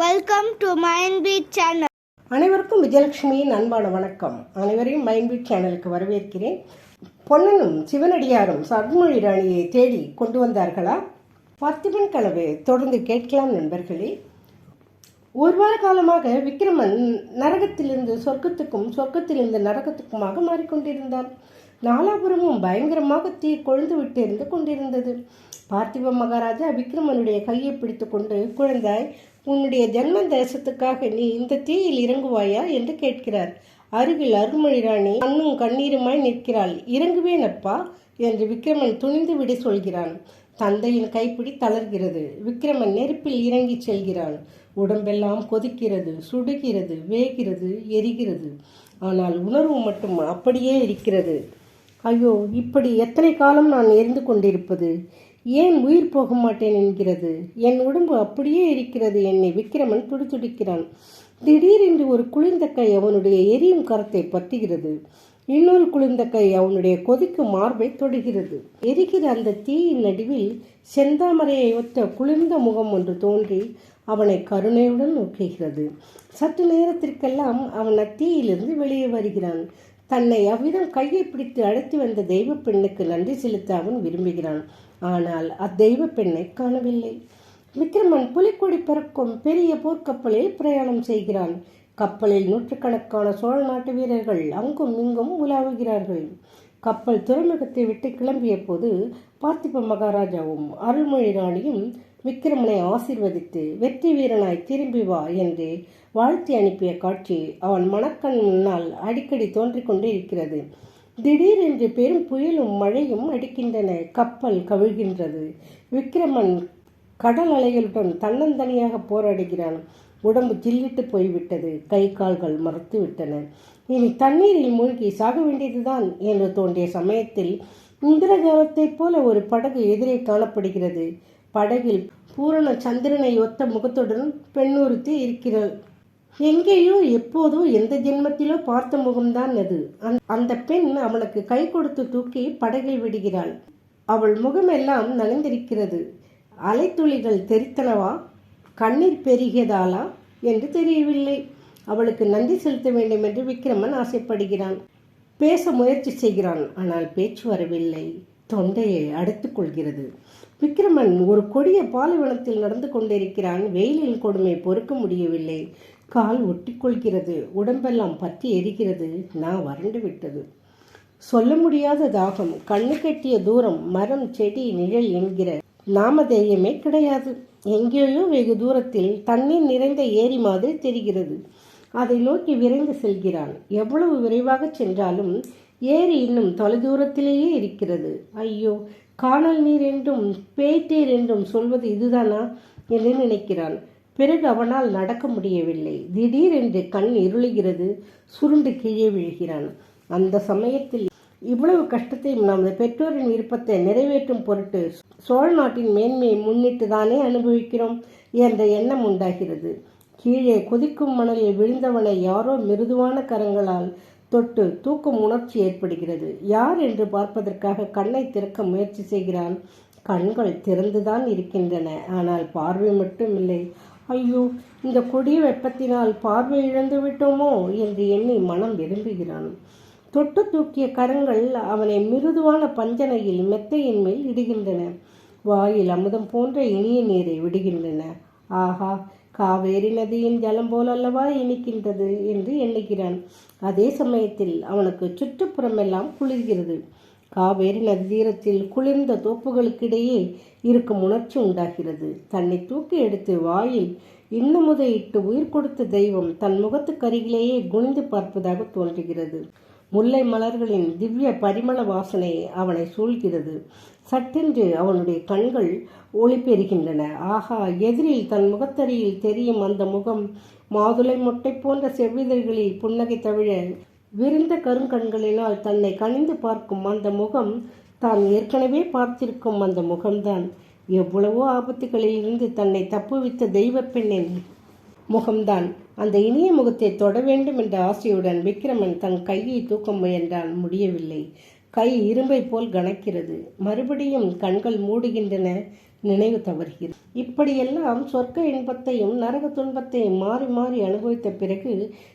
Welcome to Mind Beat channel அனைவருக்கும் விஜயலட்சுமியின் அன்பான வணக்கம். அனைவரையும் மைண்ட்பீட் சேனலுக்கு வரவேற்கிறேன். பொன்னனும் சிவனடியாரும் சர்மொழி ராணியை தேடி கொண்டு வந்தார்களா? பார்த்திபன் கனவு தொடர்ந்து கேட்கலாம் நண்பர்களே. ஒரு வார காலமாக விக்ரமன் நரகத்திலிருந்து சொர்க்கத்துக்கும் சொர்க்கத்திலிருந்து நரகத்துக்குமாக மாறிக்கொண்டிருந்தான். நாலாபுரமும் பயங்கரமாக தீ கொழுந்து விட்டு இருந்து கொண்டிருந்தது. பார்த்திப மகாராஜா விக்ரமனுடைய கையை பிடித்து கொண்டு குழந்தாய் உன்னுடைய ஜென்ம தேசத்துக்காக நீ இந்த தீயில் இறங்குவாயா என்று கேட்கிறார். அருகில் அருள்மொழிராணி கண்ணும் கண்ணீருமாய் நிற்கிறாள். இறங்குவேன் அப்பா என்று விக்ரமன் துணிந்து விட சொல்கிறான். தந்தையின் கைப்பிடி தளர்கிறது. விக்ரமன் நெருப்பில் இறங்கி செல்கிறான். உடம்பெல்லாம் கொதிக்கிறது சுடுகிறது வேகிறது எரிகிறது. ஆனால் உணர்வு மட்டும் அப்படியே இருக்கிறது. ஐயோ இப்படி எத்தனை காலம் நான் எரிந்து கொண்டிருப்பது? ஏன் உயிர் போக மாட்டேன் என்கிறது? என் உடம்பு அப்படியே இருக்கிறது. என்னை விக்ரமன் துடிதுடிக்கிறான். திடீரென்று ஒரு குளிர்ந்த கை அவனுடைய எரியும் கரத்தை பத்துகிறது. இன்னொரு குளிர்ந்த கை அவனுடைய கொதிக்கும் மார்பை தொடுகிறது. எரிகிற அந்த தீயின் நடுவில் செந்தாமரையை ஒத்த குளிர்ந்த முகம் ஒன்று தோன்றி அவனை கருணையுடன் நோக்குகிறது. சற்று நேரத்திற்கெல்லாம் அவன் அத்தீயிலிருந்து வெளியே வருகிறான். தன்னை அவ்விதம் கையை பிடித்து அழைத்து வந்த தெய்வ பெண்ணுக்கு நன்றி செலுத்த அவன் விரும்புகிறான். ஆனால் அத்தெய்வ பெண்ணை காணவில்லை. விக்ரமன் புலிக்கொடி பறக்கும் பெரிய போர்க்கப்பலில் பிரயாணம் செய்கிறான். கப்பலில் நூற்றுக்கணக்கான சோழ நாட்டு வீரர்கள் அங்கும் இங்கும் உலாவுகிறார்கள். கப்பல் துறைமுகத்தை விட்டு கிளம்பிய போது பார்த்திப மகாராஜாவும் அருள்மொழி ராணியும் விக்ரமனை ஆசிர்வதித்து வெற்றி வீரனாய் திரும்பி வா என்று வாழ்த்தி அனுப்பிய காட்சி அவன் மணக்கண் முன்னால் அடிக்கடி தோன்றிக் கொண்டே இருக்கிறது. திடீரென்று பெரும் புயலும் மழையும் அடிக்கின்றன. கப்பல் கவிழ்கின்றது. விக்ரமன் கடல் அலைகளுடன் தன்னந்தனியாக போராடுகிறான். உடம்பு ஜில்லிட்டு போய்விட்டது. கை கால்கள் மறுத்து விட்டன இனி தண்ணீரில் மூழ்கி சாக வேண்டியதுதான் என்று தோன்றிய சமயத்தில் இந்திரகாலத்தைப் போல ஒரு படகு எதிரே காணப்படுகிறது. படகில் பூரண சந்திரனை ஒத்த முகத்துடன் பெண்ணுறுத்தி இருக்கிறாள். எங்கேயோ எப்போதோ எந்த ஜென்மத்திலோ பார்த்த முகம்தான் அது. அந்த- அந்த பெண் அவளுக்கு கை கொடுத்து தூக்கி படகில் விடுகிறாள். அவள் முகமெல்லாம் நனைந்திருக்கிறது. அலைத்துளிகள் தெரித்தனவா? கண்ணீர் பெருகியதாலா? என்று தெரியவில்லை. அவளுக்கு நன்றி செலுத்த வேண்டும் என்று விக்ரமன் ஆசைப்படுகிறான். பேச முயற்சி செய்கிறான். ஆனால் பேச்சு வரவில்லை. தொண்டையை அடைத்துக் கொள்கிறது. விக்ரமன் ஒரு கொடிய பாலைவனத்தில் நடந்து கொண்டிருக்கிறான். வெயிலின் கொடுமை பொறுக்க முடியவில்லை. கால் ஒட்டிக்கொள்கிறது. உடம்பெல்லாம் பற்றி எரிகிறது. நான் வறண்டு விட்டது. சொல்ல முடியாத தாகம். கண்ணு கட்டிய தூரம் மரம் செடி நிழல் என்கிற நாமதேயமே கிடையாது. எங்கேயோ வெகு தூரத்தில் தண்ணீர் நிறைந்த ஏரி மாதிரி தெரிகிறது. அதை நோக்கி விரைந்து செல்கிறான். எவ்வளவு விரைவாக சென்றாலும் ஏரி இன்னும் தொலைதூரத்திலேயே இருக்கிறது. ஐயோ காணல் நீர் என்றும் பேய்த்தீர் என்றும் சொல்வது இதுதானா? என்று நினைக்கிறான். பிறகு அவனால் நடக்க முடியவில்லை. திடீரென்று கண் இருளுகிறது சுருண்டு கீழே விழுகிறான். அந்த சமயத்தில் இவ்வளவு கஷ்டத்தையும் நமது பெற்றோரின் விருப்பத்தை நிறைவேற்றும் பொருட்டு சோழ நாட்டின் மேன்மையை முன்னிட்டு தானே அனுபவிக்கிறோம் என்ற எண்ணம் உண்டாகிறது. கீழே கொதிக்கும் மணலில் விழுந்தவனை யாரோ மிருதுவான கரங்களால் தொட்டு தூக்கும் உணர்ச்சி ஏற்படுகிறது. யார் என்று பார்ப்பதற்காக கண்ணை திறக்க முயற்சி செய்கிறான். கண்கள் திறந்துதான் இருக்கின்றன. ஆனால் பார்வை மட்டும் இல்லை ஐயோ இந்த கொடிய வெப்பத்தினால் பார்வை இழந்து விட்டோமோ என்று எண்ணி மனம் விரும்புகிறான். தொட்டு தூக்கிய கரங்கள் அவனை மிருதுவான பஞ்சனையில் மெத்தையின் மேல் இடுகின்றன. வாயில் அமுதம் போன்ற இனிய நீரை விடுகின்றன. ஆஹா காவேரி நதியின் ஜலம் போலல்லவா இனிக்கின்றது என்று எண்ணுகிறான். அதே சமயத்தில் அவனுக்கு சுற்றுப்புறமெல்லாம் குளிர்கிறது. காவேரி நதிதீரத்தில் குளிர்ந்த தோப்புகளுக்கிடையே இருக்கும் உணர்ச்சி உண்டாகிறது. தன்னை தூக்கி எடுத்து வாயில் இன்னமுதை இட்டு உயிர் கொடுத்த தெய்வம் தன் முகத்துக்கருகிலேயே குனிந்து பார்ப்பதாக தோன்றுகிறது. முல்லை மலர்களின் திவ்ய பரிமள வாசனை அவனை சூழ்கிறது. சட்டென்று அவனுடைய கண்கள் ஒளி பெறுகின்றன ஆகா எதிரில் தன் முகத்தறியில் தெரியும் அந்த முகம் மாதுளை மொட்டை போன்ற செவ்விதழ்களில் புன்னகை தவிழ விரிந்த கருங்கண்களினால் தன்னை கனிந்து பார்க்கும் அந்த முகம் தான் ஏற்கனவே பார்த்திருக்கும் அந்த முகம்தான். எவ்வளவோ ஆபத்துகளில் இருந்து தன்னை தப்புவித்த தெய்வ பெண்ணின் முகம்தான். அந்த இனிய முகத்தை தொட வேண்டும் என்ற ஆசையுடன் விக்ரமன் தன் கையை தூக்க முயன்றான். முடியவில்லை. கை இரும்பை போல் கணக்கிறது மறுபடியும் கண்கள் மூடுகின்றன. நினைவு தவறுகிறது. இப்படியெல்லாம் சொர்க்க இன்பத்தையும் நரக துன்பத்தையும் மாறி மாறி அனுபவித்த பிறகு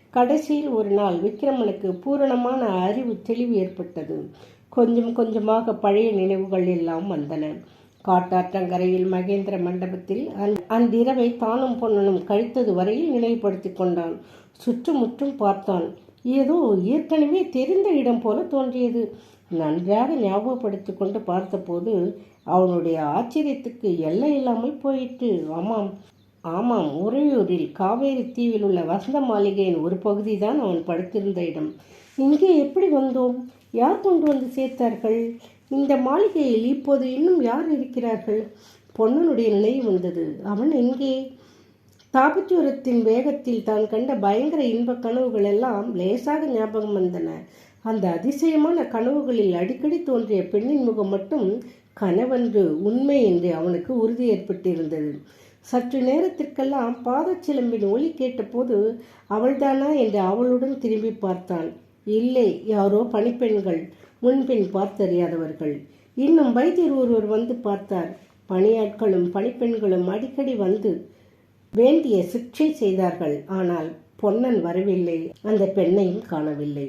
கடைசியில் ஒரு நாள் விக்ரமனுக்கு பூரணமான அறிவு தெளிவு ஏற்பட்டது. கொஞ்சம் கொஞ்சமாக பழைய நினைவுகள் எல்லாம் வந்தன. காட்டாற்றங்கரையில் மகேந்திர மண்டபத்தில் அந்த- இரவை தானும் பொன்னனும் கழித்தது வரையில் நினைவுபடுத்தி கொண்டான். சுற்றுமுற்றும் பார்த்தான். ஏதோ ஏற்கனவே தெரிந்த இடம் போல தோன்றியது. நன்றாக ஞாபகப்படுத்திக் கொண்டு பார்த்தபோது அவனுடைய ஆச்சரியத்துக்கு எல்லை இல்லாமல் போயிற்று. ஆமாம் ஆமாம் உறையூரில் காவேரி தீவில் உள்ள வசந்த மாளிகையின் ஒரு பகுதி தான் அவன் படுத்திருந்த இடம். இங்கே எப்படி வந்தோம்? யார் கொண்டு வந்து சேர்த்தார்கள்? இந்த மாளிகையில் இப்போது இன்னும் யார் இருக்கிறார்கள்? பொன்னனுடைய நினைவு வந்தது. அவன் எங்கே? தாபச்சூரத்தின் வேகத்தில் தான் கண்ட பயங்கர இன்பக் கனவுகள் எல்லாம் லேசாக ஞாபகம் வந்தன. அந்த அதிசயமான கனவுகளில் அடிக்கடி தோன்றிய பெண்ணின் முகம் மட்டும் கனவன்று உண்மை என்று அவனுக்கு உறுதி ஏற்பட்டிருந்தது. சற்று நேரத்திற்கெல்லாம் பாதச்சிலம்பின் ஒலி கேட்டபோது அவள்தானா? என்று அவளுடன் திரும்பி பார்த்தான். இல்லை யாரோ பணிப்பெண்கள் முன்பின் பார்த்தறியாதவர்கள். இன்னும் வைத்தியர் ஒருவர் வந்து பார்த்தார். பணியாட்களும் பணிப்பெண்களும் அடிக்கடி வந்து வேண்டிய சிக்ஷை செய்தார்கள். ஆனால் பொன்னன் வரவில்லை. அந்த பெண்ணையும் காணவில்லை.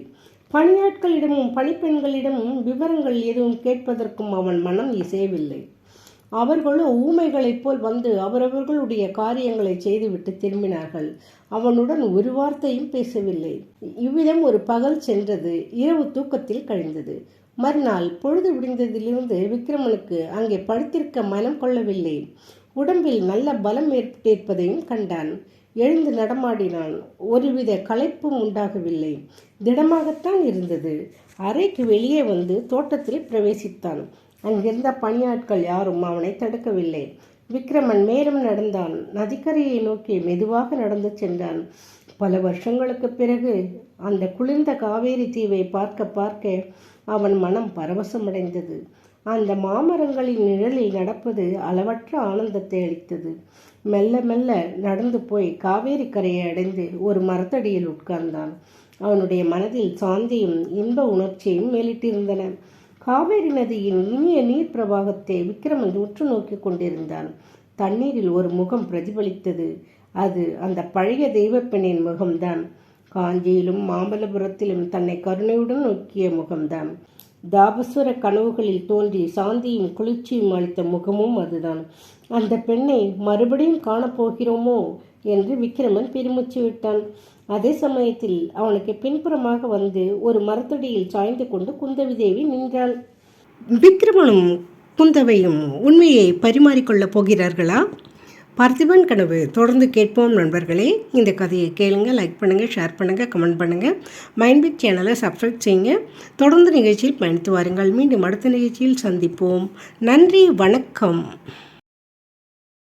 பணியாட்களிடமும் பணிப்பெண்களிடமும் விவரங்கள் எதுவும் கேட்பதற்கும் அவன் மனம் இசையவில்லை. அவர்களோ ஊமைகளைப் போல் வந்து அவரவர்களுடைய காரியங்களை செய்துவிட்டு திரும்பினார்கள். அவனுடன் ஒரு வார்த்தையும் பேசவில்லை. இவ்விதம் ஒரு பகல் சென்றது. இரவு தூக்கத்தில் கழிந்தது. மறுநாள் பொழுது விடிந்ததிலிருந்து விக்ரமனுக்கு அங்கே படுத்திருக்க மனம் கொள்ளவில்லை. உடம்பில் நல்ல பலம் ஏற்பட்டிருப்பதையும் கண்டான். எழுந்து நடமாடினான். ஒருவித களைப்பும் உண்டாகவில்லை. திடமாகத்தான் இருந்தது. அறைக்கு வெளியே வந்து தோட்டத்தில் பிரவேசித்தான். அங்கிருந்த பணியாட்கள் யாரும் அவனை தடுக்கவில்லை. விக்ரமன் மேலும் நடந்தான். நதிக்கரையை நோக்கி மெதுவாக நடந்து சென்றான். பல வருஷங்களுக்கு பிறகு அந்த குளிர்ந்த காவேரி தீவை பார்க்க பார்க்க அவன் மனம் பரவசமடைந்தது. அந்த மாமரங்களின் நிழலில் நடப்பது அளவற்ற ஆனந்தத்தை அளித்தது. மெல்ல மெல்ல நடந்து போய் காவேரி கரையை அடைந்து ஒரு மரத்தடியில் உட்கார்ந்தான். அவனுடைய மனதில் சாந்தியும் இன்ப உணர்ச்சியும் மேலிட்டிருந்தன. காவேரி நதியின் இனிய நீர் பிரவாகத்தை விக்ரமன் உற்று நோக்கி கொண்டிருந்தான். தண்ணீரில் ஒரு முகம் பிரதிபலித்தது. அது அந்த பழைய தெய்வப்பெண்ணின் முகம்தான். காஞ்சியிலும் மாமல்லபுரத்திலும் தன்னை கருணையுடன் நோக்கிய முகம்தான். தாபசுர கனவுகளில் தோன்றி சாந்தியும் குளிர்ச்சியும் அளித்த முகமும் அதுதான். அந்த பெண்ணை மறுபடியும் காணப்போகிறோமோ என்று விக்ரமன் பெருமூச்சு விட்டான். அதே சமயத்தில் அவனுக்கு பின்புறமாக வந்து ஒரு மரத்தடியில் சாய்ந்து கொண்டு குந்தவி தேவி நின்றாள். விக்ரமனும் குந்தவையும் உண்மையை பரிமாறிக்கொள்ளப் போகிறார்களா? பார்த்திபன் கனவு தொடர்ந்து கேட்போம் நண்பர்களே. இந்த கதையை கேளுங்க லைக் பண்ணுங்கள் ஷேர் பண்ணுங்கள் கமெண்ட் பண்ணுங்கள் மைண்ட்பிக் சேனலை சப்ஸ்கிரைப் செய்யுங்க. தொடர்ந்து நிகழ்ச்சியில் பயணித்து வாருங்கள். மீண்டும் அடுத்த நிகழ்ச்சியில் சந்திப்போம். நன்றி வணக்கம்.